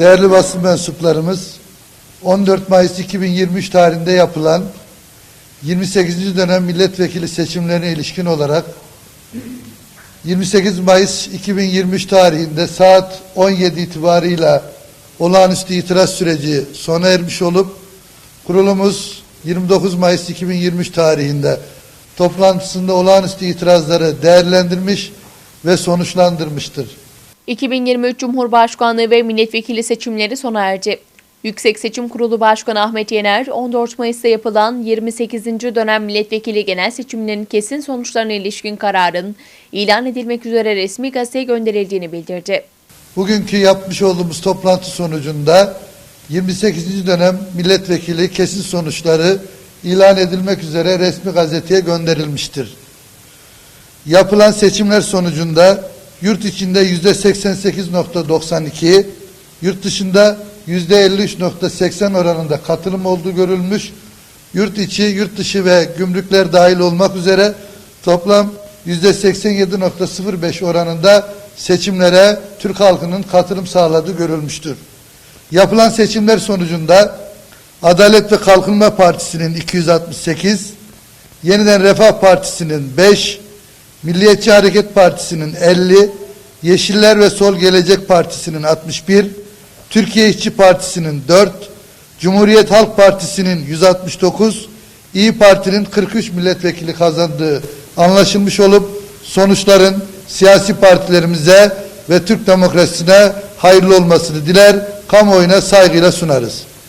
Değerli basın mensuplarımız, 14 Mayıs 2023 tarihinde yapılan 28. dönem milletvekili seçimlerine ilişkin olarak 28 Mayıs 2023 tarihinde saat 17 itibarıyla olağanüstü itiraz süreci sona ermiş olup kurulumuz 29 Mayıs 2023 tarihinde toplantısında olağanüstü itirazları değerlendirmiş ve sonuçlandırmıştır. 2023 Cumhurbaşkanlığı ve milletvekili seçimleri sona erdi. Yüksek Seçim Kurulu Başkanı Ahmet Yener, 14 Mayıs'ta yapılan 28. dönem milletvekili genel seçimlerinin kesin sonuçlarına ilişkin kararın ilan edilmek üzere resmi gazeteye gönderildiğini bildirdi. Bugünkü yapmış olduğumuz toplantı sonucunda 28. dönem milletvekili kesin sonuçları ilan edilmek üzere resmi gazeteye gönderilmiştir. Yapılan seçimler sonucunda yurt içinde yüzde 88.92, yurt dışında yüzde 53.80 oranında katılım olduğu görülmüş. Yurt içi, yurt dışı ve gümrükler dahil olmak üzere toplam yüzde 87.05 oranında seçimlere Türk halkının katılım sağladığı görülmüştür. Yapılan seçimler sonucunda Adalet ve Kalkınma Partisi'nin 268, Yeniden Refah Partisi'nin 5, Milliyetçi Hareket Partisi'nin 50, Yeşiller ve Sol Gelecek Partisi'nin 61, Türkiye İşçi Partisi'nin 4, Cumhuriyet Halk Partisi'nin 169, İyi Parti'nin 43 milletvekili kazandığı anlaşılmış olup sonuçların siyasi partilerimize ve Türk demokrasisine hayırlı olmasını diler, kamuoyuna saygıyla sunarız.